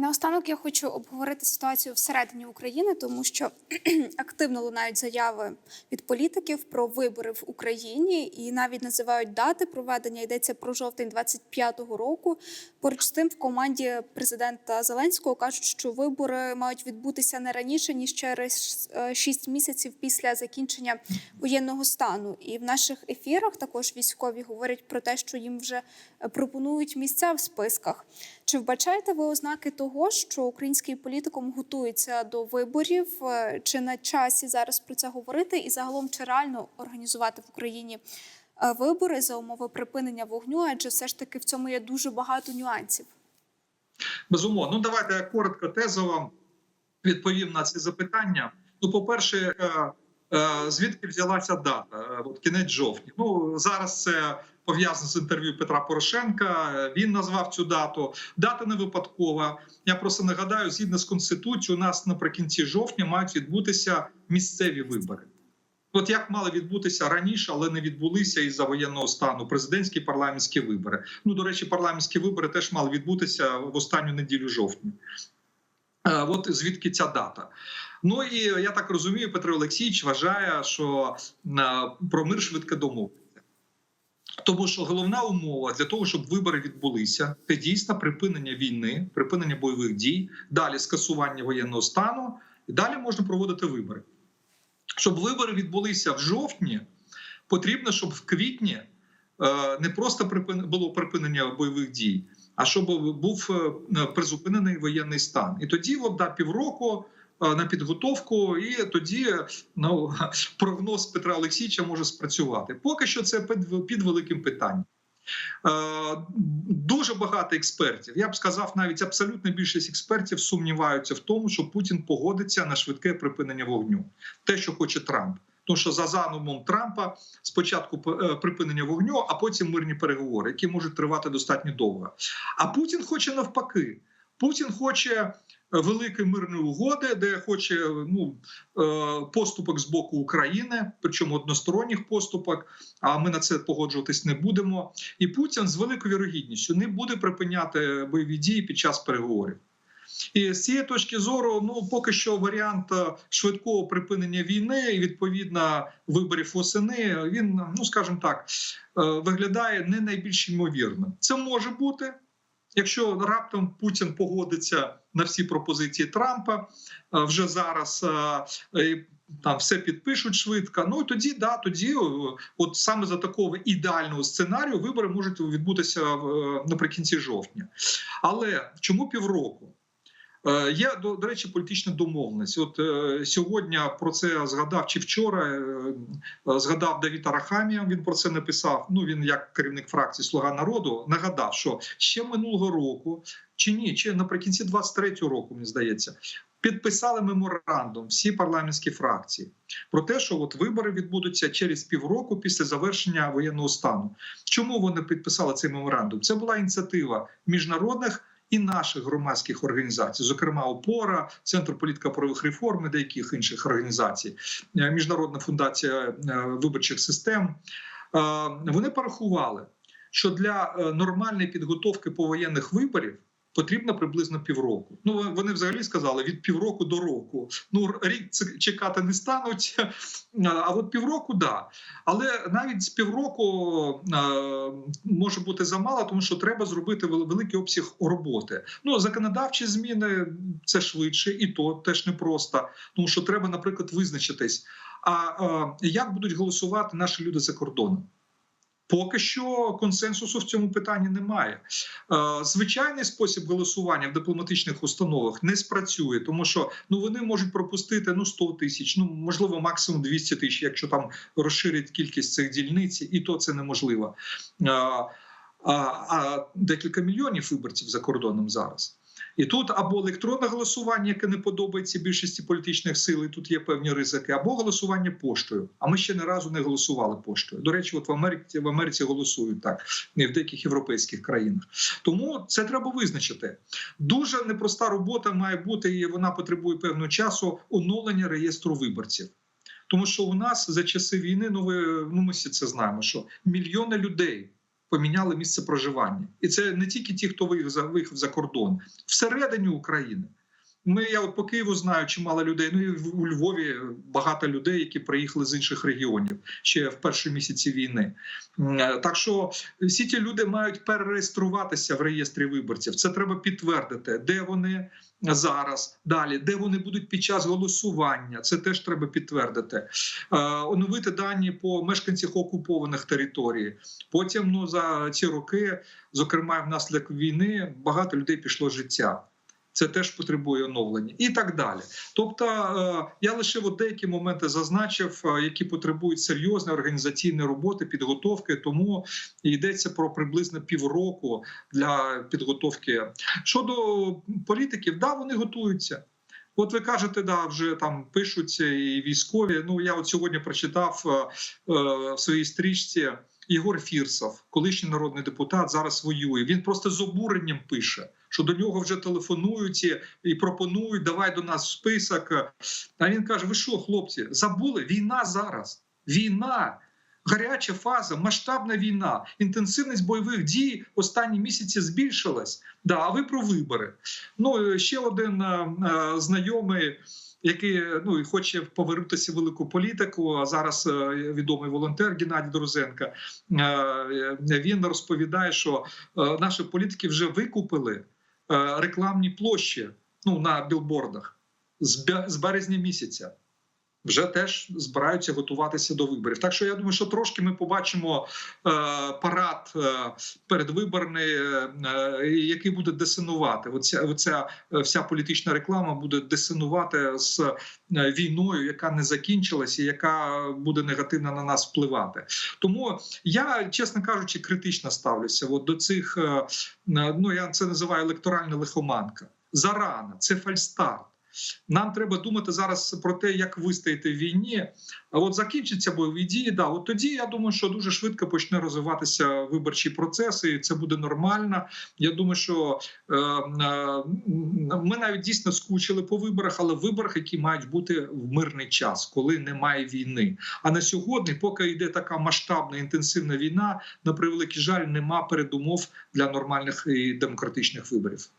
Наостанок я хочу обговорити ситуацію всередині України, тому що активно лунають заяви від політиків про вибори в Україні і навіть називають дати проведення. Йдеться про жовтень 25-го року. Поруч з тим, в команді президента Зеленського кажуть, що вибори мають відбутися не раніше ніж через 6 місяців після закінчення воєнного стану. І в наших ефірах також військові говорять про те, що їм вже е, пропонують місця в списках. Чи вбачаєте ви ознаки того, що український політикум готується до виборів? Е, Чи на часі зараз про це говорити? І загалом чи реально організувати в Україні е, вибори за умови припинення вогню? Адже все ж таки в цьому є дуже багато нюансів. Безумовно, ну давайте я коротко тезово відповім на ці запитання. Ну, по-перше, е, е, звідки взялася дата? От кінець жовтня. Ну зараз це пов'язано з інтерв'ю Петра Порошенка. Він назвав цю дату. Дата не випадкова. Я просто нагадаю, згідно з конституцією, у нас наприкінці жовтня мають відбутися місцеві вибори. От як мали відбутися раніше, але не відбулися із-за воєнного стану президентські парламентські вибори. Ну до речі, парламентські вибори теж мали відбутися в останню неділю жовтня. Е, От звідки ця дата. Ну і я так розумію, Петро Олексійович вважає, що е, про мир швидко домовиться. Тому що головна умова для того, щоб вибори відбулися, це дійсно припинення війни, припинення бойових дій, далі скасування воєнного стану, і далі можна проводити вибори. Щоб вибори відбулися в жовтні, потрібно, щоб в квітні е, не просто було припинення бойових дій, а щоб був е, призупинений воєнний стан. І тоді, от, да, півроку на підготовку, і тоді ну, прогноз Петра Олексійовича може спрацювати. Поки що це під, під великим питанням. Е, Дуже багато експертів. Я б сказав, навіть абсолютна більшість експертів сумніваються в тому, що Путін погодиться на швидке припинення вогню, те, що хоче Трамп. Тому що за задумом Трампа спочатку е, припинення вогню, а потім мирні переговори, які можуть тривати достатньо довго. А Путін хоче навпаки. Путін хоче великої мирної угоди, де хоче ну е, поступок з боку України, причому односторонніх поступок. А ми на це погоджуватись не будемо. І Путін з великою вірогідністю не буде припиняти бойові дії під час переговорів. І з цієї точки зору, ну поки що варіант е, швидкого припинення війни і відповідно виборів восени, він ну скажімо так, е, виглядає не найбільш ймовірним. Це може бути. Якщо раптом Путін погодиться на всі пропозиції Трампа вже зараз там все підпишуть швидко. Ну тоді да, тоді, от саме за такого ідеального сценарію, вибори можуть відбутися наприкінці жовтня. Але чому півроку? Є до, до речі, політична домовленість. От е, сьогодні про це згадав чи вчора е, згадав Давід Арахамія. Він про це написав. Ну він як керівник фракції Слуга народу нагадав, що ще минулого року чи ні, чи наприкінці 23-го року, мені здається, підписали меморандум всі парламентські фракції про те, що от вибори відбудуться через півроку після завершення воєнного стану. Чому вони підписали цей меморандум? Це була ініціатива міжнародних і наших громадських організацій, зокрема ОПОРА, Центр політико-правових реформ і деяких інших організацій, Міжнародна фундація виборчих систем. Вони порахували, що для нормальної підготовки повоєнних виборів. Потрібно приблизно півроку. Ну вони взагалі сказали від півроку до року. Ну рік чекати не стануть. А от півроку да. Але навіть з півроку може бути замало, тому що треба зробити великий обсяг роботи. Ну законодавчі зміни це швидше, і то теж непросто, тому що треба, наприклад, визначитись. А як будуть голосувати наші люди за кордоном? Поки що консенсусу в цьому питанні немає. Звичайний спосіб голосування в дипломатичних установах не спрацює, тому що ну вони можуть пропустити ну 100 тисяч, ну можливо, максимум 200 тисяч, якщо там розширять кількість цих дільниць, і то це неможливо. А, а декілька мільйонів виборців за кордоном зараз. І тут або електронне голосування, яке не подобається більшості політичних сил, і тут є певні ризики, або голосування поштою. А ми ще не разу не голосували поштою. До речі, от в Америці в Америці голосують так, і в деяких європейських країнах. Тому це треба визначити. Дуже непроста робота має бути, і вона потребує певного часу оновлення реєстру виборців. Тому що у нас за часи війни, ну ви ну ми всі це знаємо, що мільйони людей поміняли місце проживання, і це не тільки ті, хто виїхав за виїхав за кордон, всередині України. Ми я от по Києву знаю чимало людей. Ну і у Львові багато людей, які приїхали з інших регіонів ще в перші місяці війни. Е, Так що всі ті люди мають перереєструватися в реєстрі виборців. Це треба підтвердити, де вони зараз далі, де вони будуть під час голосування. Це теж треба підтвердити. Е, Оновити дані по мешканцях окупованих територій. Потім ну за ці роки, зокрема внаслідок війни, багато людей пішло життя. Це теж потребує оновлення і так далі. Тобто е, я лише от деякі моменти зазначив, е, які потребують серйозної організаційної роботи, підготовки. Тому йдеться про приблизно півроку для підготовки. Щодо політиків, да, вони готуються. От ви кажете, да, вже там пишуть і військові. Ну я от сьогодні прочитав е, е, в своїй стрічці Єгор Фірсов, колишній народний депутат, зараз воює. Він просто з обуренням пише, що до нього вже телефонують і пропонують давай до нас в список. А він каже: Ви що, хлопці, забули? Війна зараз. Війна. Гаряча фаза, масштабна війна, інтенсивність бойових дій останні місяці збільшилась. Да, а ви про вибори. Ну ще один е, е, знайомий, який ну хоче повернутися в велику політику. А зараз е, відомий волонтер Геннадій Друзенко. е, Він розповідає, що е, наші політики вже викупили е, рекламні площі ну на білбордах з березня місяця. Вже теж збираються готуватися до виборів. Так що я думаю, що трошки ми побачимо е, парад е, передвиборний, е, е, який буде десинувати. Оця, оця е, вся політична реклама буде десинувати з е, війною, яка не закінчилася, яка буде негативно на нас впливати. Тому я, чесно кажучи, критично ставлюся от до цих. е, Ну я це називаю електоральна лихоманка. Зарано, це фальстарт. Нам треба думати зараз про те, як вистояти в війні. А от закінчаться бойові дії, да, от тоді я думаю, що дуже швидко почне розвиватися виборчий процес, і це буде нормально. Я думаю, що е, е, ми навіть дійсно скучили по виборах, але виборах, які мають бути в мирний час, коли немає війни. А на сьогодні, поки йде така масштабна інтенсивна війна, на превеликий жаль, нема передумов для нормальних і демократичних виборів.